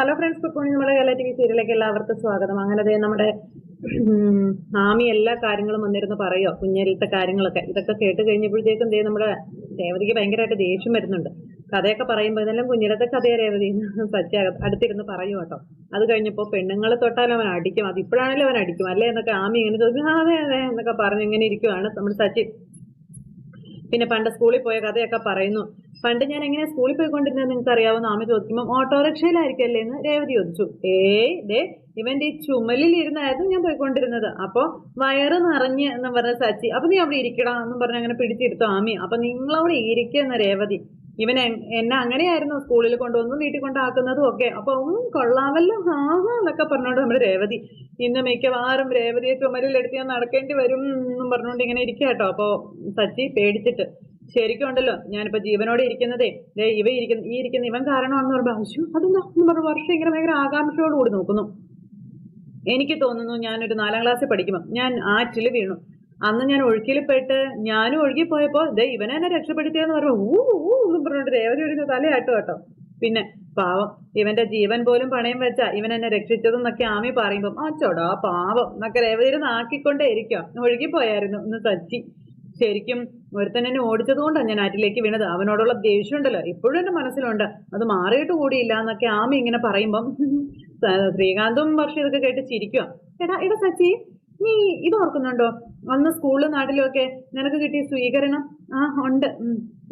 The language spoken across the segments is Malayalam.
ഹലോ ഫ്രണ്ട്സ് കുക്കോണി നമ്മുടെ കേരള ടി വി സീരിയലിലേക്ക് എല്ലാവർക്കും സ്വാഗതം. അങ്ങനെ ദേ നമ്മുടെ ആമി എല്ലാ കാര്യങ്ങളും വന്നിരുന്ന് പറയോ? കുഞ്ഞേലത്തെ കാര്യങ്ങളൊക്കെ. ഇതൊക്കെ കേട്ട് കഴിഞ്ഞപ്പോഴത്തേക്കും ദേ നമ്മുടെ രേവതിക്ക് ഭയങ്കരമായിട്ട് ദേഷ്യം വരുന്നുണ്ട്. കഥയൊക്കെ പറയുമ്പോൾ ഇതെല്ലാം കുഞ്ഞിലത്തെ കഥയെ രേവതി. സത്യ അടുത്തിരുന്ന് പറയും കേട്ടോ. അത് കഴിഞ്ഞപ്പോൾ പെണ്ണുങ്ങൾ തൊട്ടാൽ അവൻ അടിക്കും. അത് ഇപ്പോഴാണെങ്കിലും അവൻ അടിക്കും. അല്ലേ എന്നൊക്കെ ആമി ഇങ്ങനെ ചോദിക്കും. "ആ, അതെ അതെ എന്നൊക്കെ പറഞ്ഞ് ഇങ്ങനെ ഇരിക്കുവാണ് നമ്മുടെ സച്ചിൻ. പിന്നെ പണ്ട് സ്കൂളിൽ പോയ കഥയൊക്കെ പറയുന്നു. പണ്ട് ഞാൻ എങ്ങനെ സ്കൂളിൽ പോയിക്കൊണ്ടിരുന്നത് നിങ്ങൾക്ക് അറിയാവുന്ന ആമ ചോദിക്കുമ്പോൾ ഓട്ടോറിക്ഷയിലായിരിക്കല്ലേ എന്ന് രേവതി ചോദിച്ചു. ഏയ് ദേ ഇവന്റെ ഈ ചുമലിൽ ഇരുന്നായിരുന്നു ഞാൻ പോയിക്കൊണ്ടിരുന്നത്. അപ്പൊ വയറ് നിറഞ്ഞ് എന്ന് പറഞ്ഞ സച്ചി അപ്പൊ നീ അവിടെ ഇരിക്കടാ എന്നും പറഞ്ഞ് അങ്ങനെ പിടിച്ചെടുത്തു ആമി. അപ്പൊ നിങ്ങളവിടെ ഇരിക്കുന്ന രേവതി. ഇവൻ എന്നെ അങ്ങനെയായിരുന്നു സ്കൂളിൽ കൊണ്ടുവന്നും വീട്ടിൽ കൊണ്ടാക്കുന്നതും ഒക്കെ. അപ്പൊ കൊള്ളാമല്ലോ ആ ആ എന്നൊക്കെ പറഞ്ഞോണ്ട് നമ്മുടെ രേവതി. ഇന്ന് മിക്കവാറും രേവതിയെ ചുമലിലെടുത്ത് ഞാൻ നടക്കേണ്ടി വരും എന്നും പറഞ്ഞുകൊണ്ട് ഇങ്ങനെ ഇരിക്കുക കേട്ടോ അപ്പോ സച്ചി പേടിച്ചിട്ട് ശരിക്കും ഉണ്ടല്ലോ ഞാനിപ്പോ ജീവനോടെ ഇരിക്കുന്നതേ. ദേ ഇവ ഇരിക്കുന്ന ഈ ഇരിക്കുന്ന ഇവൻ കാരണമാണെന്ന് പറയുമ്പോൾ അശു അതെന്താ? എന്ന് പറഞ്ഞു വർഷം ഇങ്ങനെ ഭയങ്കര ആകാംക്ഷയോടുകൂടി നോക്കുന്നു. എനിക്ക് തോന്നുന്നു ഞാനൊരു നാലാം ക്ലാസ്സിൽ പഠിക്കുമ്പോൾ ഞാൻ ആറ്റിൽ വീണു. അന്ന് ഞാൻ ഒഴുക്കിൽപ്പെട്ട് ഞാനും ഒഴുകിപ്പോയപ്പോൾ ദേ ഇവനെ എന്നെ രക്ഷപ്പെടുത്തിയെന്ന് പറയുമ്പോൾ ഊ ഊ എന്നും പറഞ്ഞിട്ട് രേവതി ഒഴിഞ്ഞ തലയാട്ടോ കേട്ടോ. പിന്നെ പാവം ഇവന്റെ ജീവൻ പോലും പണയം വെച്ച ഇവൻ എന്നെ രക്ഷിച്ചതെന്നൊക്കെ ആമി പറയുമ്പോൾ ആ ചോടാ പാവം എന്നൊക്കെ രേവതിയിൽ നാക്കിക്കൊണ്ടേ ഇരിക്കോ ഒഴുകിപ്പോയായിരുന്നു ഇന്ന് സച്ചി. ശരിക്കും ഒരുത്തൻ എന്നെ ഓടിച്ചത് കൊണ്ടാണ് ഞാൻ ആറ്റിലേക്ക് വീണത്. അവനോടുള്ള ദേഷ്യം ഉണ്ടല്ലോ ഇപ്പോഴും എന്റെ മനസ്സിലുണ്ട്. അത് മാറിയിട്ട് കൂടിയില്ല എന്നൊക്കെ ആമി ഇങ്ങനെ പറയുമ്പം ശ്രീകാന്തും വർഷം ഇതൊക്കെ കേട്ട് ചിരിക്കുക എടാ എടാ സച്ചി നീ ഇത് ഓർക്കുന്നുണ്ടോ? അന്ന് സ്കൂളിലും നാട്ടിലും ഒക്കെ നിനക്ക് കിട്ടിയ സ്വീകരണം? ആ ഉണ്ട്.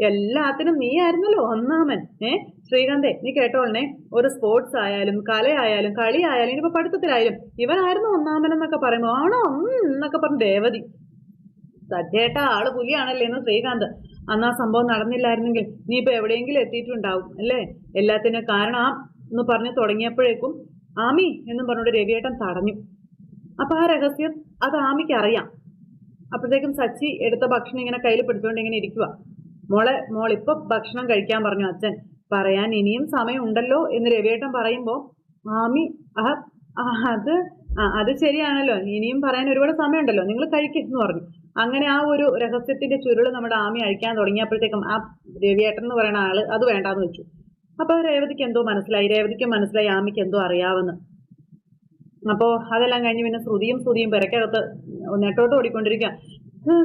എല്ലാത്തിനും നീ ആയിരുന്നല്ലോ ഒന്നാമൻ. ഏ ശ്രീകാന്തേ നീ കേട്ടോളണേ. ഒരു സ്പോർട്സ് ആയാലും കലയായാലും കളി ആയാലും ഇനിയിപ്പോ പഠിത്തത്തിലായാലും ഇവനായിരുന്നു ഒന്നാമൻ എന്നൊക്കെ പറയുമ്പോ ആണോ? എന്നൊക്കെ പറഞ്ഞു ദേവതി. സദ്യേട്ട ആൾ പുലിയാണല്ലേ എന്ന് ശ്രീകാന്ത്. അന്ന് ആ സംഭവം നടന്നില്ലായിരുന്നെങ്കിൽ നീ ഇപ്പൊ എവിടെയെങ്കിലും എത്തിയിട്ടുണ്ടാവും അല്ലേ? എല്ലാത്തിനും കാരണം എന്ന് പറഞ്ഞു തുടങ്ങിയപ്പോഴേക്കും ആമി എന്നും പറഞ്ഞുകൊണ്ട് രവിയേട്ടൻ തടഞ്ഞു. അപ്പൊ ആ രഹസ്യം അത് ആമിക്ക് അറിയാം. അപ്പോഴത്തേക്കും സച്ചി എടുത്ത ഭക്ഷണം ഇങ്ങനെ കയ്യിൽ പിടിച്ചുകൊണ്ട് ഇങ്ങനെ ഇരിക്കുക മോളെ മോൾ ഇപ്പൊ ഭക്ഷണം കഴിക്കാൻ പറഞ്ഞു അച്ഛൻ. പറയാൻ ഇനിയും സമയമുണ്ടല്ലോ എന്ന് രവിയേട്ടൻ പറയുമ്പോൾ ആമി ആ അത് അത് ശരിയാണല്ലോ. ഇനിയും പറയാൻ ഒരുപാട് സമയമുണ്ടല്ലോ. നിങ്ങൾ കഴിക്കുന്നു പറഞ്ഞു. അങ്ങനെ ആ ഒരു രഹസ്യത്തിന്റെ ചുരുൾ നമ്മുടെ ആമി അഴിക്കാൻ തുടങ്ങിയപ്പോഴത്തേക്കും ആ രവിയേട്ടൻ എന്ന് പറയുന്ന ആൾ അത് വേണ്ടാന്ന് വെച്ചു. അപ്പൊ രേവതിക്ക് എന്തോ മനസ്സിലായി. രേവതിക്ക് മനസ്സിലായി ആമിക്ക് എന്തോ അറിയാവുന്ന. അപ്പോ അതെല്ലാം കഴിഞ്ഞ് പിന്നെ ശ്രുതിയും ശ്രുതിയും പെരക്കകത്ത് നെട്ടോട്ട് ഓടിക്കൊണ്ടിരിക്കുക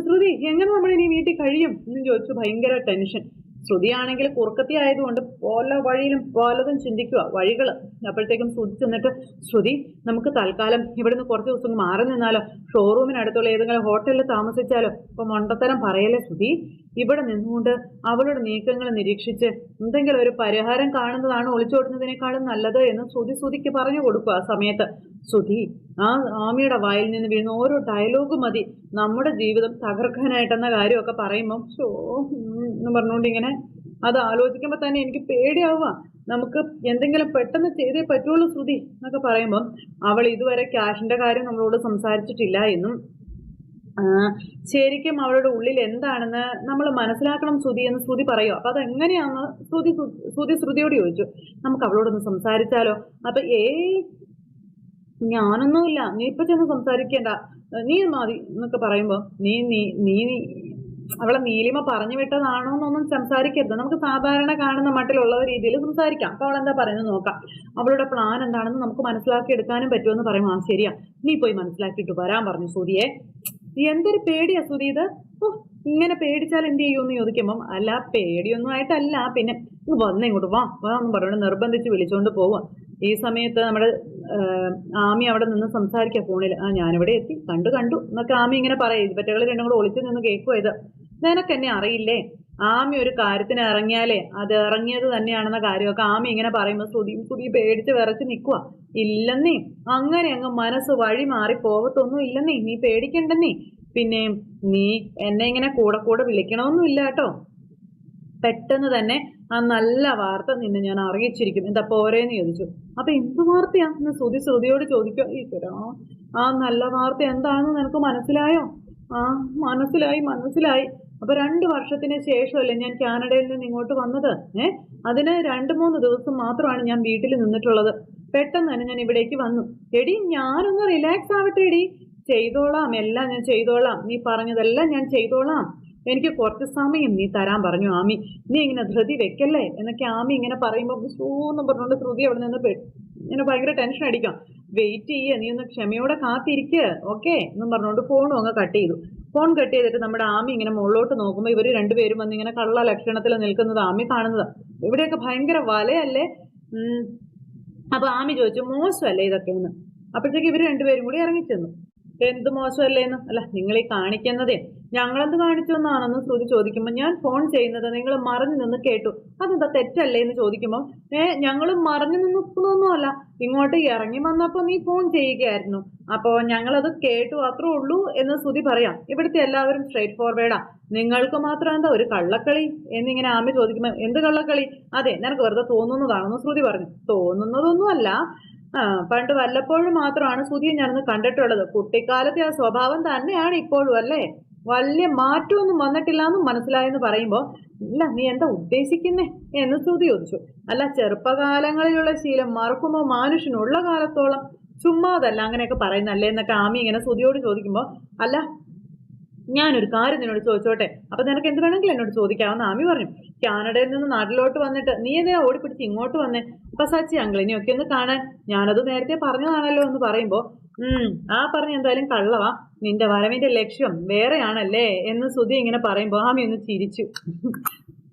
ശ്രുതി എങ്ങനെ നമ്മൾ ഇനി വീട്ടിൽ കഴിയും? എന്ന് ചോദിച്ചു ഭയങ്കര ടെൻഷൻ. ശ്രുതിയാണെങ്കിൽ കുറുക്കത്തി ആയതുകൊണ്ട് പല വഴിയിലും പലതും ചിന്തിക്കുക വഴികൾ അപ്പോഴത്തേക്കും ശ്രുതി ചെന്നിട്ട് ശ്രുതി നമുക്ക് തൽക്കാലം ഇവിടുന്ന് കുറച്ച് ദിവസം മാറി നിന്നാലോ? ഷോറൂമിനടുത്തുള്ള ഏതെങ്കിലും ഹോട്ടലിൽ താമസിച്ചാലോ? ഇപ്പൊ മൊണ്ടത്തരം പറയല്ലേ ശ്രുതി? ഇവിടെ നിന്നുകൊണ്ട് അവളുടെ നീക്കങ്ങൾ നിരീക്ഷിച്ച് എന്തെങ്കിലും ഒരു പരിഹാരം കാണുന്നതാണ് ഒളിച്ചോടുന്നതിനേക്കാളും നല്ലത് എന്ന് ശ്രുതി ശ്രുതിക്ക് പറഞ്ഞു കൊടുക്കുക ആ സമയത്ത്. ശ്രുതി ആ ആമിയുടെ വായിൽ നിന്ന് വീഴുന്ന ഓരോ ഡയലോഗ് മതി. നമ്മുടെ ജീവിതം തകർക്കാനായിട്ടെന്ന കാര്യമൊക്കെ പറയുമ്പം ഷോ എന്ന് പറഞ്ഞുകൊണ്ട് ഇങ്ങനെ അത് ആലോചിക്കുമ്പോൾ തന്നെ എനിക്ക് പേടിയാവുക. നമുക്ക് എന്തെങ്കിലും പെട്ടെന്ന് ചെയ്തേ പറ്റുള്ളൂ ശ്രുതി എന്നൊക്കെ പറയുമ്പം അവൾ ഇതുവരെ ക്യാഷിന്റെ കാര്യം നമ്മളോട് സംസാരിച്ചിട്ടില്ല എന്നും ശരിക്കും അവളുടെ ഉള്ളിൽ എന്താണെന്ന് നമ്മൾ മനസ്സിലാക്കണം ശ്രുതി എന്ന് ശ്രുതി പറയോ? അപ്പൊ അതെങ്ങനെയാന്ന് ശ്രുതി ശ്രു- ശ്രുതി ശ്രുതിയോട് ചോദിച്ചു. നമുക്ക് അവളോടൊന്ന് സംസാരിച്ചാലോ? അപ്പൊ ഏ ഞാനൊന്നുമില്ല. നീ ഇപ്പൊ ചെന്ന് സംസാരിക്കേണ്ട. നീ മതി എന്നൊക്കെ പറയുമ്പോ നീ നീ നീ അവളെ നീലിമ പറഞ്ഞു വിട്ടതാണോ എന്നൊന്നും സംസാരിക്കരുത്. നമുക്ക് സാധാരണ കാണുന്ന മട്ടിലുള്ള രീതിയിൽ സംസാരിക്കാം. അപ്പൊ അവൾ എന്താ പറയുന്നത് നോക്കാം. അവളുടെ പ്ലാൻ എന്താണെന്ന് നമുക്ക് മനസ്സിലാക്കി എടുക്കാനും പറ്റുമെന്ന് പറയുമ്പോൾ ആ ശരിയാ. നീ പോയി മനസ്സിലാക്കിയിട്ട് വരാൻ പറഞ്ഞു സൂര്യയെ എന്തൊരു പേടിയാ സുധി ഇത്? ഇങ്ങനെ പേടിച്ചാൽ എന്ത് ചെയ്യുമെന്ന് ചോദിക്കുമ്പം അല്ല പേടിയൊന്നും ആയിട്ടല്ല. പിന്നെ വന്നേ ഇങ്ങോട്ട് വാ വാ എന്ന് പറഞ്ഞുകൊണ്ട് നിർബന്ധിച്ച് വിളിച്ചുകൊണ്ട് പോവാ. ഈ സമയത്ത് നമ്മുടെ ആമി അവിടെ നിന്ന് സംസാരിക്കുക ഫോണിൽ ആ ഞാനിവിടെ എത്തി. കണ്ടു കണ്ടു. എന്നൊക്കെ ആമി ഇങ്ങനെ പറയും. പറ്റകൾ രണ്ടും കൂടെ ഒളിച്ചു നിന്ന് കേൾക്കുക ഇത്. നിനക്ക് അറിയില്ലേ? ആമി ഒരു കാര്യത്തിന് ഇറങ്ങിയാലേ അത് ഇറങ്ങിയത് തന്നെയാണെന്ന കാര്യമൊക്കെ ആമി ഇങ്ങനെ പറയുമ്പോൾ സ്തുതിയും ശ്രുതി പേടിച്ച് വിറച്ച് നിൽക്കുക ഇല്ലെന്നേ അങ്ങനെ അങ്ങ് മനസ്സ് വഴി മാറി പോകത്തൊന്നും ഇല്ലെന്നേ നീ പേടിക്കണ്ടെന്നേ. പിന്നെ നീ എന്നെ ഇങ്ങനെ കൂടെ കൂടെ വിളിക്കണമെന്നും ഇല്ല കേട്ടോ. പെട്ടെന്ന് തന്നെ ആ നല്ല വാർത്ത നിന്നെ ഞാൻ അറിയിച്ചിരിക്കും. എന്താ പോരേന്ന് ചോദിച്ചു. അപ്പൊ എന്ത് വാർത്തയാ? എന്ന് ശ്രുതി ശ്രുതിയോട് ചോദിക്കോ ഈശ്വരാ ആ നല്ല വാർത്ത എന്താണെന്ന് നിനക്ക് മനസ്സിലായോ? ആ മനസ്സിലായി മനസ്സിലായി. അപ്പൊ രണ്ട് വർഷത്തിന് ശേഷമല്ലേ ഞാൻ കാനഡയിൽ നിന്ന് ഇങ്ങോട്ട് വന്നത്? ഏഹ് അതിന് രണ്ട് മൂന്ന് ദിവസം മാത്രമാണ് ഞാൻ വീട്ടിൽ നിന്നിട്ടുള്ളത്. പെട്ടെന്ന് തന്നെ ഞാൻ ഇവിടേക്ക് വന്നു. എടി ഞാനൊന്ന് റിലാക്സ് ആവട്ടെ എടി. ചെയ്തോളാം എല്ലാം ഞാൻ ചെയ്തോളാം. നീ പറഞ്ഞതെല്ലാം ഞാൻ ചെയ്തോളാം. എനിക്ക് കുറച്ച് സമയം നീ തരാൻ പറഞ്ഞു ആമി. നീ ഇങ്ങനെ ധൃതി വെക്കല്ലേ? എന്നൊക്കെ ആമി ഇങ്ങനെ പറയുമ്പോൾ ഷൂന്നും പറഞ്ഞുകൊണ്ട് ധൃതി അവിടെ നിന്ന് ഇങ്ങനെ ഭയങ്കര ടെൻഷൻ അടിക്കാം. വെയിറ്റ് ചെയ്യ നീ ഒന്ന് ക്ഷമയോടെ കാത്തിരിക്കുക ഓക്കെ എന്നും പറഞ്ഞുകൊണ്ട് ഫോണും അങ്ങ് കട്ട് ചെയ്തു. ഫോൺ കട്ട് ചെയ്തിട്ട് നമ്മുടെ ആമി ഇങ്ങനെ മുകളിലോട്ട് നോക്കുമ്പോൾ ഇവർ രണ്ടുപേരും വന്ന് ഇങ്ങനെ കള്ള ലക്ഷണത്തിൽ നിൽക്കുന്നത് ആമി കാണുന്നത്. ഇവിടെയൊക്കെ ഭയങ്കര വലയല്ലേ. അപ്പൊ ആമി ചോദിച്ചു മോശമല്ലേ ഇതൊക്കെ എന്ന് അപ്പോഴത്തേക്ക് ഇവർ രണ്ടുപേരും കൂടി ഇറങ്ങിച്ചെന്നു. എന്ത് മോശമല്ലേന്ന്? അല്ല നിങ്ങൾ ഈ കാണിക്കുന്നതേ. ഞങ്ങളെന്ത് കാണിച്ചു എന്നാണെന്ന് ശ്രുതി ചോദിക്കുമ്പോൾ ഞാൻ ഫോൺ ചെയ്യുന്നത് നിങ്ങൾ മറിഞ്ഞു നിന്ന് കേട്ടു. അതെന്താ തെറ്റല്ലേ എന്ന് ചോദിക്കുമ്പോൾ ഏ ഞങ്ങൾ മറഞ്ഞു നിൽക്കുന്നൊന്നുമല്ല. ഇങ്ങോട്ട് ഇറങ്ങി വന്നപ്പോൾ നീ ഫോൺ ചെയ്യുകയായിരുന്നു. അപ്പോൾ ഞങ്ങളത് കേട്ടു അത്രേ ഉള്ളൂ എന്ന് ശ്രുതി പറയാം. ഇവിടുത്തെ എല്ലാവരും സ്ട്രേറ്റ് ഫോർവേഡാ നിങ്ങൾക്ക് മാത്രം എന്താ ഒരു കള്ളക്കളി? എന്നിങ്ങനെ ആമി ചോദിക്കുമ്പോൾ എന്ത് കള്ളക്കളി? അതെ നിനക്ക് വെറുതെ തോന്നുന്നതാണെന്ന് ശ്രുതി പറഞ്ഞു. തോന്നുന്നതൊന്നുമല്ല. ആ പണ്ട് വല്ലപ്പോഴും മാത്രമാണ് സുധിയെ ഞാനൊന്ന് കണ്ടിട്ടുള്ളത്. കുട്ടിക്കാലത്തെ ആ സ്വഭാവം തന്നെയാണ് ഇപ്പോഴും അല്ലേ? വലിയ മാറ്റമൊന്നും വന്നിട്ടില്ല എന്നും മനസ്സിലായെന്ന് പറയുമ്പോൾ ഇല്ല നീ എന്താ ഉദ്ദേശിക്കുന്നേ? എന്ന് സ്തുതി ചോദിച്ചു. അല്ല ചെറുപ്പകാലങ്ങളിലുള്ള ശീലം മറക്കുമോ? മനുഷ്യനുള്ള കാലത്തോളം. ചുമ്മാതല്ല അങ്ങനെയൊക്കെ പറയുന്നല്ലേ എന്നൊക്കെ ആമി ഇങ്ങനെ സ്തുതിയോട് ചോദിക്കുമ്പോൾ അല്ല ഞാനൊരു കാര്യം നിന്നോട് ചോദിച്ചോട്ടെ? അപ്പൊ നിനക്ക് എന്ത് വേണമെങ്കിലും എന്നോട് ചോദിക്കാമെന്ന് ആമി പറഞ്ഞു കാനഡയിൽ നിന്ന് നാട്ടിലോട്ട് വന്നിട്ട് നീ എന്തിനാ ഓടിപ്പിടിച്ച് ഇങ്ങോട്ട് വന്നേ? അപ്പൊ സച്ചി അങ്കിളിനെയൊക്കെ ഒന്ന് കാണാൻ ഞാനത് നേരത്തെ പറഞ്ഞതാണല്ലോ എന്ന് പറയുമ്പോ ഉം ആ പറഞ്ഞ എന്തായാലും കള്ളവാ. നിന്റെ വരവിന്റെ ലക്ഷ്യം വേറെയാണല്ലേ? എന്ന് സുധി ഇങ്ങനെ പറയുമ്പോ ആമി ഒന്ന് ചിരിച്ചു.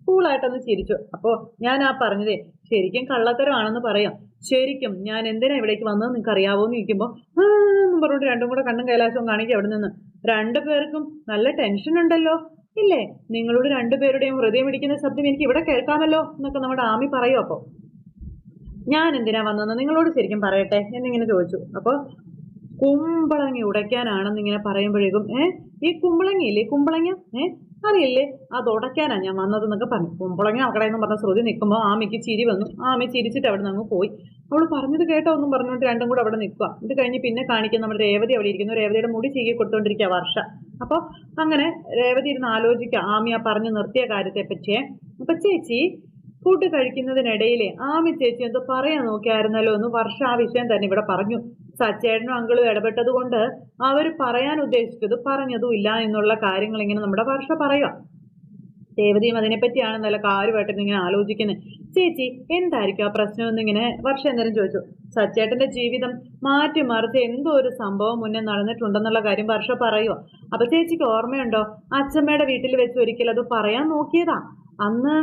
കൂളായിട്ടൊന്ന് ചിരിച്ചു. അപ്പോ ഞാൻ ആ പറഞ്ഞതേ ശരിക്കും കള്ളത്തരമാണെന്ന് പറയാം. ശരിക്കും ഞാൻ എന്തിനാ ഇവിടേക്ക് വന്നത് നിങ്ങൾക്ക് അറിയാവോ എന്ന് ചോദിക്കുമ്പോൾ എന്നും പറഞ്ഞിട്ട് രണ്ടും കൂടെ കണ്ണും കൈലാസവും കാണിക്കും അവിടെ നിന്ന്. രണ്ടു പേർക്കും നല്ല ടെൻഷൻ ഉണ്ടല്ലോ? ഇല്ലേ നിങ്ങളുടെ രണ്ടുപേരുടെയും ഹൃദയം ഇടിക്കുന്ന ശബ്ദം എനിക്ക് ഇവിടെ കേൾക്കാമല്ലോ എന്നൊക്കെ നമ്മുടെ ആമി പറയും അപ്പോൾ ഞാൻ എന്തിനാ വന്നതെന്ന് നിങ്ങളോട് ശരിക്കും പറയട്ടെ എന്നിങ്ങനെ ചോദിച്ചു. അപ്പോൾ കുമ്പളങ്ങി ഉടയ്ക്കാനാണെന്ന് ഇങ്ങനെ പറയുമ്പോഴേക്കും ഏ ഈ കുമ്പളങ്ങി ഇല്ലേ കുമ്പളങ്ങ? ഏ അറിയില്ലേ? അത് ഉടയ്ക്കാനാ ഞാൻ വന്നതെന്നൊക്കെ പറഞ്ഞു. കുമ്പളങ്ങ അവിടെ എന്ന് പറഞ്ഞ ശ്രുതി നിൽക്കുമ്പോൾ ആമയ്ക്ക് ചിരി വന്നു. ആമ ചിരിച്ചിട്ട് അവിടെ നിന്ന് പോയി. അവൾ പറഞ്ഞത് കേട്ടോ ഒന്നും പറഞ്ഞുകൊണ്ട് രണ്ടും കൂടെ അവിടെ നിൽക്കുക ഇത് കഴിഞ്ഞ് പിന്നെ കാണിക്കുന്ന നമ്മുടെ രേവതി അവിടെ ഇരിക്കുന്നു. രേവതിയുടെ മുടി ചീകി കൊടുത്തോണ്ടിരിക്കുക വർഷ. അപ്പോൾ അങ്ങനെ രേവതി ഇരുന്ന് ആലോചിക്കുക ആമിയ പറഞ്ഞു നിർത്തിയ കാര്യത്തെ പറ്റിയേ അപ്പൊ ചേച്ചി ഫുഡ് കഴിക്കുന്നതിനിടയിലെ ആമി ചേച്ചി എന്തോ പറയാൻ നോക്കിയായിരുന്നല്ലോ എന്ന് വർഷ ആ വിഷയം തന്നെ ഇവിടെ പറഞ്ഞു. സച്ചേടനും അങ്കിളും ഇടപെട്ടത് കൊണ്ട് അവർ പറയാൻ ഉദ്ദേശിച്ചത് പറഞ്ഞതും ഇല്ല എന്നുള്ള കാര്യങ്ങൾ ഇങ്ങനെ നമ്മുടെ വർഷ പറയുക. രേവതിയും അതിനെപ്പറ്റിയാണ് നല്ല കാര്യമായിട്ട് ഇങ്ങനെ ആലോചിക്കുന്നത്. ചേച്ചി എന്തായിരിക്കും ആ പ്രശ്നം? എന്നിങ്ങനെ വർഷം എന്തേലും ചോദിച്ചു. സച്ചേട്ടന്റെ ജീവിതം മാറ്റി മറിച്ച് എന്തോ ഒരു സംഭവം മുന്നേ നടന്നിട്ടുണ്ടെന്നുള്ള കാര്യം വർഷ പറയുമോ അപ്പൊ ചേച്ചിക്ക് ഓർമ്മയുണ്ടോ? അച്ഛമ്മയുടെ വീട്ടിൽ വെച്ച് ഒരിക്കൽ അത് പറയാൻ നോക്കിയതാ. അന്ന്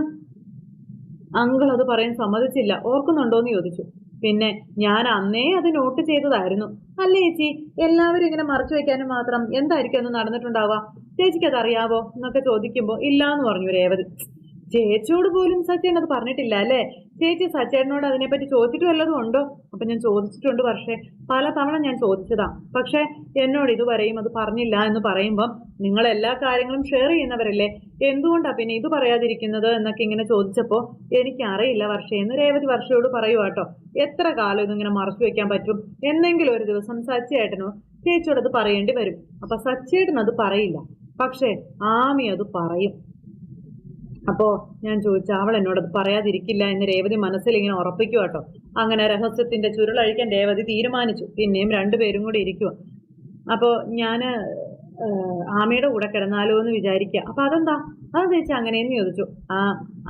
അങ്കിൾ അത് പറയാൻ സമ്മതിച്ചില്ല. ഓർക്കുന്നുണ്ടോ എന്ന് ചോദിച്ചു. പിന്നെ ഞാൻ അന്നേ അത് നോട്ട് ചെയ്തതായിരുന്നു. അല്ലേ ചേച്ചി? എല്ലാവരും ഇങ്ങനെ മറച്ചു വെക്കാനും മാത്രം എന്തായിരിക്കും അന്ന് നടന്നിട്ടുണ്ടാവുക? ചേച്ചിക്ക് അത് അറിയാവോ എന്നൊക്കെ ചോദിക്കുമ്പോൾ ഇല്ലാന്ന് പറഞ്ഞു രേവതി. ചേച്ചിയോട് പോലും സച്ചേൻ അത് പറഞ്ഞിട്ടില്ല അല്ലേ? ചേച്ചി സച്ചേട്ടനോട് അതിനെപ്പറ്റി ചോദിച്ചിട്ട് വല്ലതും ഉണ്ടോ? അപ്പൊ ഞാൻ ചോദിച്ചിട്ടുണ്ട് പക്ഷേ പല തവണ ഞാൻ ചോദിച്ചതാ. പക്ഷേ എന്നോട് ഇത് പറയും അത് പറഞ്ഞില്ല എന്ന് പറയുമ്പം നിങ്ങൾ എല്ലാ കാര്യങ്ങളും ഷെയർ ചെയ്യുന്നവരല്ലേ? എന്തുകൊണ്ടാണ് പിന്നെ ഇത് പറയാതിരിക്കുന്നത് എന്നൊക്കെ ഇങ്ങനെ ചോദിച്ചപ്പോൾ എനിക്കറിയില്ല വർഷേ എന്ന് രേവതി വർഷയോട് പറയുക കേട്ടോ. എത്ര കാലം ഇതിങ്ങനെ മറച്ചു വെക്കാൻ പറ്റും? എന്നെങ്കിലും ഒരു ദിവസം സച്ചേട്ടനോ ചേച്ചിയോട് അത് പറയേണ്ടി വരും. അപ്പൊ സച്ചേട്ടൻ അത് പറയില്ല. പക്ഷേ ആമി അത് പറയും. അപ്പോ ഞാൻ ചോദിച്ചു അവൾ എന്നോട് പറയാതിരിക്കില്ല എന്ന് രേവതി മനസ്സിൽ ഇങ്ങനെ ഉറപ്പിക്കുക കേട്ടോ. അങ്ങനെ രഹസ്യത്തിന്റെ ചുരുളഴിക്കാൻ രേവതി തീരുമാനിച്ചു. പിന്നെയും രണ്ടുപേരും കൂടി ഇരിക്കുക അപ്പോൾ ഞാൻ ആമയുടെ കൂടെ കിടന്നാലോ എന്ന് വിചാരിക്കുക അപ്പോൾ അതെന്താ? അത് ചേച്ചി അങ്ങനെയെന്ന് ചോദിച്ചു. ആ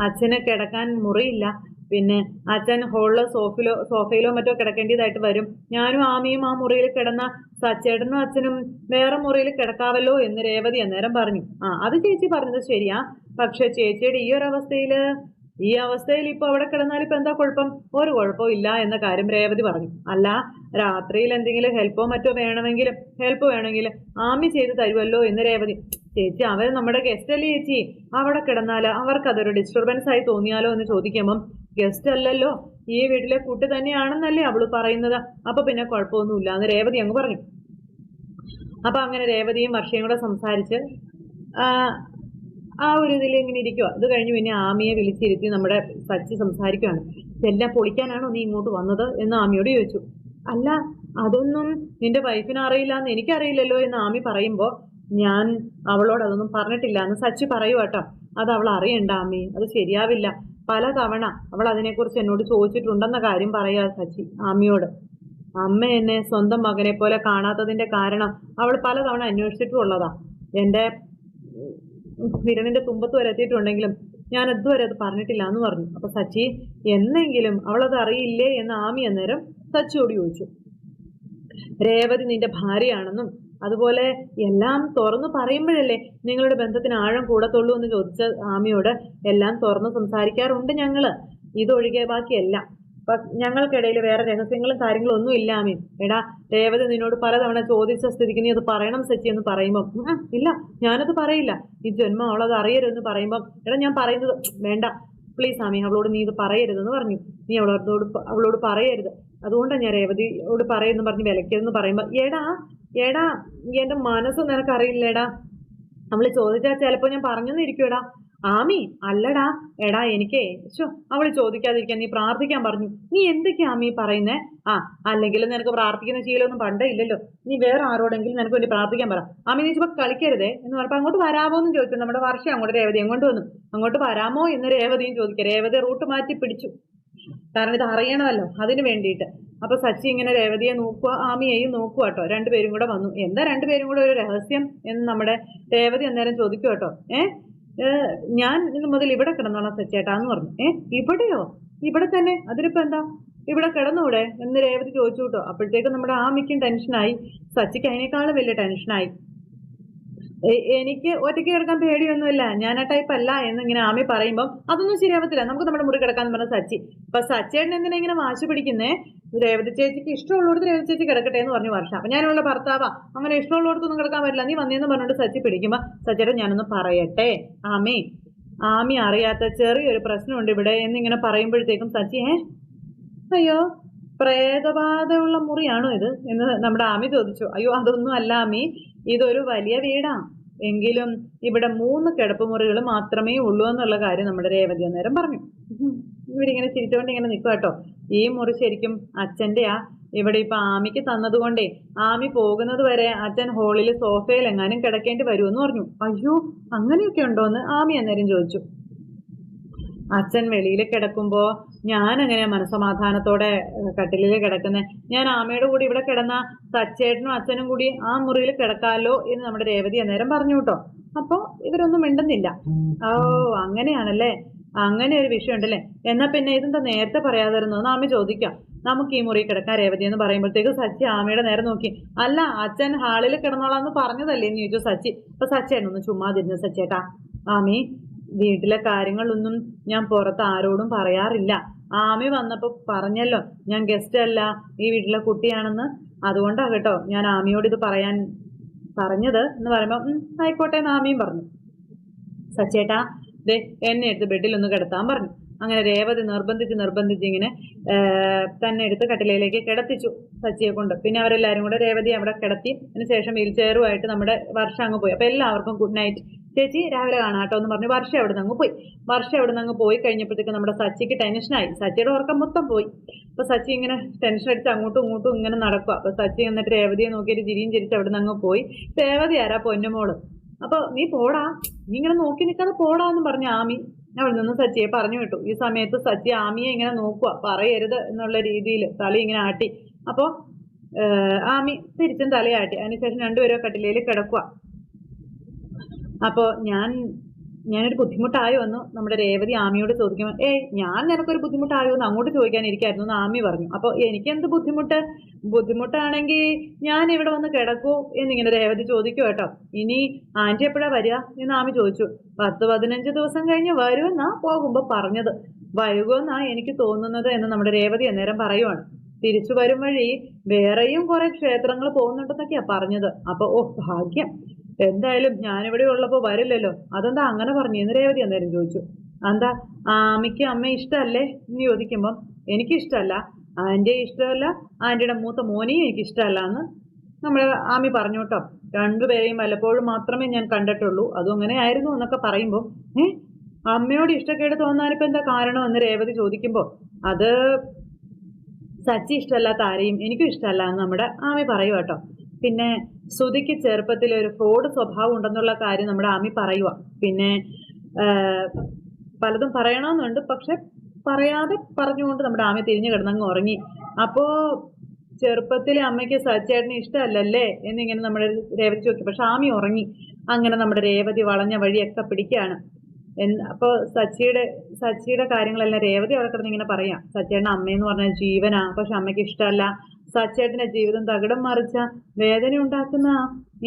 അച്ഛന് കിടക്കാൻ മുറിയില്ല. പിന്നെ അച്ഛൻ ഹോളിലോ സോഫിലോ സോഫയിലോ മറ്റോ കിടക്കേണ്ടതായിട്ട് വരും. ഞാനും ആമിയും ആ മുറിയിൽ കിടന്ന സച്ചേട്ടനും അച്ഛനും വേറെ മുറിയിൽ കിടക്കാവല്ലോ എന്ന് രേവതി അന്നേരം പറഞ്ഞു. ആ അത് ചേച്ചി പറഞ്ഞത് ശരിയാ. പക്ഷെ ചേച്ചിയുടെ ഈ ഒരു അവസ്ഥയിൽ ഈ അവസ്ഥയിൽ ഇപ്പൊ അവിടെ കിടന്നാൽ ഇപ്പൊ എന്താ കുഴപ്പം? ഒരു കുഴപ്പവും ഇല്ല എന്ന കാര്യം രേവതി പറഞ്ഞു. അല്ല രാത്രിയിൽ എന്തെങ്കിലും ഹെൽപ്പോ മറ്റോ വേണമെങ്കിലും ഹെൽപ്പ് വേണമെങ്കിൽ ആമി ചെയ്ത് തരുമല്ലോ എന്ന് രേവതി. ചേച്ചി അവർ നമ്മുടെ ഗസ്റ്റ് അല്ലേ ചേച്ചി? അവിടെ കിടന്നാൽ അവർക്കതൊരു ഡിസ്റ്റർബൻസ് ആയി തോന്നിയാലോ എന്ന് ചോദിക്കുമ്പം ഗസ്റ്റ് അല്ലല്ലോ. ഈ വീട്ടിലെ കുട്ടി തന്നെയാണെന്നല്ലേ അവൾ പറയുന്നത്. അപ്പൊ പിന്നെ കുഴപ്പമൊന്നുമില്ല എന്ന് രേവതി അങ്ങ് പറഞ്ഞു. അപ്പൊ അങ്ങനെ രേവതിയും വർഷയും കൂടെ സംസാരിച്ച് ആ, ഒരു ഇതിൽ ഇങ്ങനെ ഇരിക്കുക അത് കഴിഞ്ഞ് പിന്നെ ആമിയെ വിളിച്ചിരുത്തി നമ്മുടെ സച്ചി സംസാരിക്കുകയാണ് ചെല്ലാം പൊളിക്കാനാണോ നീ ഇങ്ങോട്ട് വന്നത് എന്ന് ആമിയോട് ചോദിച്ചു. അല്ല അതൊന്നും നിന്റെ വൈഫിന് അറിയില്ല എന്ന് എനിക്കറിയില്ലല്ലോ എന്ന് ആമി പറയുമ്പോൾ ഞാൻ അവളോട് അതൊന്നും പറഞ്ഞിട്ടില്ല എന്ന് സച്ചി കേട്ടോ അത് അവൾ അറിയണ്ട ആമി അത് ശരിയാവില്ല. പല തവണ അവൾ അതിനെക്കുറിച്ച് എന്നോട് ചോദിച്ചിട്ടുണ്ടെന്ന കാര്യം പറയാ സച്ചി ആമിയോട്. അമ്മ എന്നെ സ്വന്തം മകനെ പോലെ കാണാത്തതിന്റെ കാരണം അവൾ പലതവണ അന്വേഷിച്ചിട്ടുള്ളതാ എന്റെ വിരലിന്റെ തുമ്പത്ത് വരെ എത്തിയിട്ടുണ്ടെങ്കിലും ഞാൻ ഇതുവരെ അത് പറഞ്ഞിട്ടില്ല എന്ന് പറഞ്ഞു. അപ്പൊ സച്ചി എന്നെങ്കിലും അവളത് അറിയില്ലേ? എന്ന് ആമി അന്നേരം സച്ചിയോട് ചോദിച്ചു. രേവതി നിന്റെ ഭാര്യയാണെന്നും അതുപോലെ എല്ലാം തുറന്നു പറയുമ്പോഴല്ലേ നിങ്ങളുടെ ബന്ധത്തിന് ആഴം കൂടത്തുള്ളൂ? എന്ന് ചോദിച്ച ആമിയോട് എല്ലാം തുറന്നു സംസാരിക്കാറുണ്ട് ഞങ്ങൾ. ഇതൊഴികെ ബാക്കിയെല്ലാം ഞങ്ങൾക്കിടയിൽ വേറെ രഹസ്യങ്ങളും കാര്യങ്ങളും ഒന്നും ഇല്ലാമേ എടാ രേവതി നിന്നോട് പലതവണ ചോദിച്ച സ്ഥിതിക്ക് നീ അത് പറയണം സച്ചി എന്ന് പറയുമ്പോൾ "ഉം, ഇല്ല ഞാനത് പറയില്ല. ഈ ജന്മം അവളത് അറിയരുതെന്ന് പറയുമ്പോൾ എടാ ഞാൻ പറയുന്നത് വേണ്ട. പ്ലീസ് ആമി അവളോട് നീ ഇത് പറയരുതെന്ന് പറഞ്ഞു. നീ അവളോട് അവളോട് പറയരുത്. അതുകൊണ്ടാണ് ഞാൻ രേവതിയോട് പറയുന്നു പറഞ്ഞ് വിലക്കരുതെന്ന് പറയുമ്പോൾ എടാ എടാ എന്റെ മനസ്സ് നിനക്കറിയില്ലേടാ? നമ്മൾ ചോദിച്ചാൽ ചിലപ്പോ ഞാൻ പറഞ്ഞെന്നിരിക്കുമെടാ ആമി അല്ലടാ എടാ എനിക്ക് ശോ അവൾ ചോദിക്കാതിരിക്കാൻ നീ പ്രാർത്ഥിക്കാൻ പറഞ്ഞു. നീ എന്തൊക്കെയാ ആമി പറയുന്നേ? ആ അല്ലെങ്കിൽ നിനക്ക് പ്രാർത്ഥിക്കുന്ന ശീലമൊന്നും പണ്ടേ ഇല്ലല്ലോ. നീ വേറെ ആരോടെങ്കിലും നിനക്ക് വേണ്ടി പ്രാർത്ഥിക്കാൻ പറ. ആമി നീ ചിപ്പോ കളിക്കരുതേ എന്ന് പറഞ്ഞപ്പോ അങ്ങോട്ട് വരാമോ എന്ന് ചോദിച്ചു. നമ്മുടെ വർഷം അങ്ങോട്ട് രേവതി അങ്ങോട്ട് വന്നു? അങ്ങോട്ട് വരാമോ എന്ന് രേവതിയും ചോദിക്കുക. രേവതി റൂട്ട് മാറ്റി പിടിച്ചു. കാരണം ഇത് അറിയണമല്ലോ അതിന് വേണ്ടിയിട്ട്. അപ്പൊ സച്ചി ഇങ്ങനെ രേവതിയെ നോക്കുക ആമിയെയും നോക്കുക കേട്ടോ. രണ്ടുപേരും കൂടെ വന്നു. എന്താ രണ്ടുപേരും കൂടെ ഒരു രഹസ്യം എന്ന് നമ്മുടെ രേവതി അന്നേരം ചോദിക്കും കേട്ടോ. ഏഹ് ഞാൻ ഇന്ന് മുതൽ ഇവിടെ കിടന്നോളാം സച്ചേട്ടാ എന്ന് പറഞ്ഞു. ഏ ഇവിടെയോ? ഇവിടെ തന്നെ? അതിനിപ്പോ എന്താ? ഇവിടെ കിടന്നൂടെ? എന്ന് രേവതി ചോദിച്ചു കേട്ടോ അപ്പോഴത്തേക്ക് നമ്മുടെ ആമിക്കും ടെൻഷനായി. സച്ചിക്ക് അതിനേക്കാളും വലിയ ടെൻഷനായി. എനിക്ക് ഒറ്റയ്ക്ക് കിടക്കാൻ പേടിയൊന്നുമില്ല. ഞാൻ ആ ടൈപ്പ് അല്ല എന്ന് ഇങ്ങനെ ആമി പറയുമ്പോൾ അതൊന്നും ശരിയാവത്തില്ല. നമുക്ക് നമ്മുടെ മുറി കിടക്കാൻ പറഞ്ഞ സച്ചി. അപ്പൊ സച്ചേട്ടൻ എന്തിനാ ഇങ്ങനെ വാശി പിടിക്കുന്നേ? രേവതി ചേച്ചിക്ക് ഇഷ്ടമുള്ളടത്ത് രേവതി ചേച്ചി കിടക്കട്ടെ എന്ന് പറഞ്ഞു വർഷ. അപ്പൊ ഞാനുള്ള ഭർത്താവാ. അങ്ങനെ ഇഷ്ടമുള്ളടത്തൊന്നും കിടക്കാൻ പറ്റില്ല. നീ വന്നേന്ന് പറഞ്ഞോണ്ട് സച്ചി പിടിക്കുമ്പോ സച്ചേട്ടൻ ഞാനൊന്ന് പറയട്ടെ. ആമി ആമി അറിയാത്ത ചെറിയൊരു പ്രശ്നമുണ്ട് ഇവിടെ. എന്നിങ്ങനെ പറയുമ്പോഴത്തേക്കും സച്ചി ഏ? അയ്യോ പ്രേതബാധയുള്ള മുറിയാണോ ഇത്? എന്ന് നമ്മുടെ ആമി ചോദിച്ചു. അയ്യോ അതൊന്നും അല്ല ആമി. ഇതൊരു വലിയ വീടാ. എങ്കിലും ഇവിടെ മൂന്ന് കിടപ്പ് മുറികൾ മാത്രമേ ഉള്ളൂ എന്നുള്ള കാര്യം നമ്മുടെ രേവതി അന്നേരം പറഞ്ഞു. ഇവരിങ്ങനെ ചിരിച്ചുകൊണ്ട് ഇങ്ങനെ നിൽക്കുക കേട്ടോ. ഈ മുറി ശരിക്കും അച്ഛന്റെയാ. ഇവിടെ ഇപ്പൊ ആമിക്ക് തന്നതുകൊണ്ടേ ആമി പോകുന്നത് വരെ അച്ഛൻ ഹോളിൽ സോഫയിൽ എങ്ങാനും കിടക്കേണ്ടി വരുമെന്ന് പറഞ്ഞു. അയ്യോ അങ്ങനെയൊക്കെ ഉണ്ടോന്ന് ആമി അന്നേരം ചോദിച്ചു. അച്ഛൻ വെളിയിൽ കിടക്കുമ്പോൾ ഞാൻ അങ്ങനെ മനസമാധാനത്തോടെ കട്ടിലിൽ കിടക്കുന്നത് ഞാൻ ആമയുടെ കൂടി ഇവിടെ കിടന്ന സച്ചേട്ടനും അച്ഛനും കൂടി ആ മുറിയിൽ കിടക്കാമല്ലോ എന്ന് നമ്മുടെ രേവതി അന്നേരം പറഞ്ഞു കേട്ടോ. അപ്പോൾ ഇവരൊന്നും മിണ്ടുന്നില്ല. ഓ അങ്ങനെയാണല്ലേ? അങ്ങനെ ഒരു വിഷയം ഉണ്ടല്ലേ? എന്നാ പിന്നെ ഇതെന്താ നേരത്തെ പറയാതിരുന്നു? എന്ന് ആമി ചോദിക്കാം. നമുക്ക് ഈ മുറി കിടക്കാൻ രേവതി എന്ന് പറയുമ്പോഴത്തേക്ക് സച്ചി ആമയുടെ നേരെ നോക്കി. അല്ല അച്ഛൻ ഹാളിൽ കിടന്നോളാന്ന് പറഞ്ഞതല്ലേ എന്ന് ചോദിച്ചു സച്ചി. അപ്പൊ സച്ചേട്ടനൊന്ന് ചുമ്മാതിരുന്നു സച്ചേട്ടാ. ആമി വീട്ടിലെ കാര്യങ്ങളൊന്നും ഞാൻ പുറത്ത് ആരോടും പറയാറില്ല. ആമി വന്നപ്പോ പറഞ്ഞല്ലോ ഞാൻ ഗസ്റ്റ് അല്ല ഈ വീട്ടിലെ കുട്ടിയാണെന്ന്. അതുകൊണ്ടാ കേട്ടോ ഞാൻ ആമിയോട് ഇത് പറയാൻ പറഞ്ഞത് എന്ന് പറയുമ്പോ ആയിക്കോട്ടെ എന്ന് ആമിയും പറഞ്ഞു. സച്ചേട്ടാ ദേ എന്നെ എടുത്ത് ബെഡിൽ ഒന്ന് കിടത്താൻ പറഞ്ഞു. അങ്ങനെ രേവതി നിർബന്ധിച്ച് നിർബന്ധിച്ച് ഇങ്ങനെ തന്നെ എടുത്ത് കട്ടിലയിലേക്ക് കിടത്തിച്ചു സച്ചിയെ കൊണ്ട്. പിന്നെ അവരെല്ലാവരും കൂടെ രേവതി അവിടെ കിടത്തി അതിനുശേഷം വീൽ ചെയറുമായിട്ട് നമ്മുടെ വർഷ അങ്ങ് പോയി. അപ്പോൾ എല്ലാവർക്കും ഗുഡ് നൈറ്റ് ചേച്ചി രാവിലെ കാണാട്ടോ എന്ന് പറഞ്ഞ് വർഷ അവിടെ നിന്ന് അങ്ങ് പോയി. വർഷ അവിടെ നിന്ന് അങ്ങ് പോയി കഴിഞ്ഞപ്പോഴത്തേക്ക് നമ്മുടെ സച്ചിക്ക് ടെൻഷനായി സച്ചിയുടെ ഉറക്കം മൊത്തം പോയി. അപ്പോൾ സച്ചി ഇങ്ങനെ ടെൻഷൻ അടിച്ച് അങ്ങോട്ടും ഇങ്ങോട്ടും ഇങ്ങനെ നടക്കുക അപ്പോൾ സച്ചി എന്നിട്ട് രേവതിയെ നോക്കിയിട്ട് ചിരിയും ചിരിച്ച് അവിടെ നിന്ന് അങ്ങ് പോയി. രേവതി ആരാ പൊന്നുമോൾ? അപ്പൊ നീ പോടാ. നീ ഇങ്ങനെ നോക്കി നിൽക്കാതെ പോടാ എന്ന് പറഞ്ഞ ആമി. അവിടെ നിന്ന് സച്ചിയെ പറഞ്ഞു വിട്ടു. ഈ സമയത്ത് സച്ചി ആമിയെ ഇങ്ങനെ നോക്കുക പറയരുത് എന്നുള്ള രീതിയിൽ തല ഇങ്ങനെ ആട്ടി. അപ്പോൾ ആമി തിരിച്ചും തലയാട്ടി. അതിനുശേഷം രണ്ടുപേരും കട്ടിലയിൽ കിടക്കുക അപ്പോൾ ഞാൻ ഞാനൊരു ബുദ്ധിമുട്ടായി വന്നു. നമ്മുടെ രേവതി ആമിയോട് ചോദിക്കുമ്പോൾ ഏയ് ഞാൻ നിനക്കൊരു ബുദ്ധിമുട്ടായോ എന്ന് അങ്ങോട്ട് ചോദിക്കാനിരിക്കായിരുന്നു എന്ന് ആമി പറഞ്ഞു. അപ്പോൾ എനിക്കെന്ത് ബുദ്ധിമുട്ട്? ബുദ്ധിമുട്ടാണെങ്കിൽ ഞാൻ ഇവിടെ വന്ന് കിടക്കൂ എന്നിങ്ങനെ രേവതി ചോദിക്കും കേട്ടോ. ഇനി ആന്റി എപ്പോഴാ വരിക? എന്ന് ആമി ചോദിച്ചു. പത്ത് പതിനഞ്ച് ദിവസം കഴിഞ്ഞ് വരുമെന്നാ പോകുമ്പോൾ പറഞ്ഞത്. വൈകുമെന്നാ എനിക്ക് തോന്നുന്നത് എന്ന് നമ്മുടെ രേവതി അന്നേരം പറയുവാണ്. തിരിച്ചു വരും വഴി വേറെയും കുറെ ക്ഷേത്രങ്ങൾ പോകുന്നുണ്ടെന്നൊക്കെയാ പറഞ്ഞത്. അപ്പൊ ഓ ഭാഗ്യം. എന്തായാലും ഞാനിവിടെ ഉള്ളപ്പോ വരില്ലല്ലോ. അതെന്താ അങ്ങനെ പറഞ്ഞു? എന്ന് രേവതി അന്നേരം ചോദിച്ചു? എന്താ അമ്മയ്ക്ക് അമ്മ ഇഷ്ടമല്ലേ എന്ന് ചോദിക്കുമ്പം എനിക്കിഷ്ടമല്ല ആന്റിയെ ഇഷ്ടമല്ല. ആന്റിയുടെ മൂത്ത മോനെയും എനിക്ക് ഇഷ്ടമല്ല എന്ന് നമ്മൾ ആമി പറഞ്ഞു കേട്ടോ. രണ്ടുപേരെയും വല്ലപ്പോഴും മാത്രമേ ഞാൻ കണ്ടിട്ടുള്ളൂ. അതും അങ്ങനെ ആയിരുന്നു എന്നൊക്കെ പറയുമ്പോൾ ഏ? അമ്മയോട് ഇഷ്ടക്കേട് തോന്നാനിപ്പോ എന്താ കാരണം എന്ന് രേവതി ചോദിക്കുമ്പോൾ അത് സച്ചി ഇഷ്ടമല്ലാത്ത ആരെയും എനിക്കും ഇഷ്ടമല്ല എന്ന് നമ്മുടെ ആമി പറയുക കേട്ടോ. പിന്നെ ശ്രുതിക്ക് ചെറുപ്പത്തിൽ ഒരു ഫ്രോഡ് സ്വഭാവം ഉണ്ടെന്നുള്ള കാര്യം നമ്മുടെ ആമി പറയുക പിന്നെ പലതും പറയണമെന്നുണ്ട് പക്ഷെ പറയാതെ പറഞ്ഞുകൊണ്ട് നമ്മുടെ ആമി തിരിഞ്ഞു കിടന്നങ്ങ് ഉറങ്ങി. അപ്പോ ചെറുപ്പത്തിൽ അമ്മയ്ക്ക് സച്ചേട്ടന് ഇഷ്ടമല്ലല്ലേ എന്നിങ്ങനെ നമ്മുടെ രേവതി നോക്കി. പക്ഷെ ആമി ഉറങ്ങി. അങ്ങനെ നമ്മുടെ രേവതി വളഞ്ഞ വഴിയൊക്കെ പിടിക്കുകയാണ് അപ്പോൾ സച്ചിയുടെ സച്ചിയുടെ കാര്യങ്ങളെല്ലാം രേവതി അവിടെ കിടന്ന് ഇങ്ങനെ പറയാം. സച്ചേട്ടൻ അമ്മയെന്ന് പറഞ്ഞാൽ ജീവനാ പക്ഷെ അമ്മയ്ക്ക് ഇഷ്ടമല്ല. സച്ചേട്ടന്റെ ജീവിതം തകിടം മറിച്ച വേദന ഉണ്ടാക്കുന്ന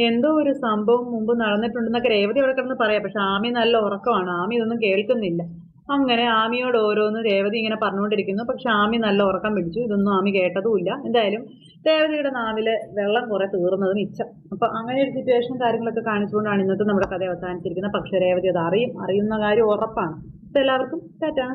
എന്തോ ഒരു സംഭവം മുമ്പ് നടന്നിട്ടുണ്ടെന്നൊക്കെ രേവതി അവിടെ കിടന്ന് പറയാം. പക്ഷെ ആമി നല്ല ഉറക്കമാണ്. ആമി ഇതൊന്നും കേൾക്കുന്നില്ല. അങ്ങനെ ആമിയോട് ഓരോന്ന് രേവതി ഇങ്ങനെ പറഞ്ഞുകൊണ്ടിരിക്കുന്നു. പക്ഷെ ആമി നല്ല ഉറക്കം പിടിച്ചു. ഇതൊന്നും ആമി കേട്ടതുമില്ല. എന്തായാലും രേവതിയുടെ നാവിൽ വെള്ളം കുറെ തീർന്നത് മിച്ചം അപ്പൊ അങ്ങനെ ഒരു സിറ്റുവേഷൻ കാര്യങ്ങളൊക്കെ കാണിച്ചുകൊണ്ടാണ് ഇന്നത്തെ നമ്മുടെ കഥ അവസാനിച്ചിരിക്കുന്നത്. പക്ഷെ രേവതി അത് അറിയും അറിയുന്ന കാര്യം ഉറപ്പാണ്. എല്ലാവർക്കും ടാറ്റാ.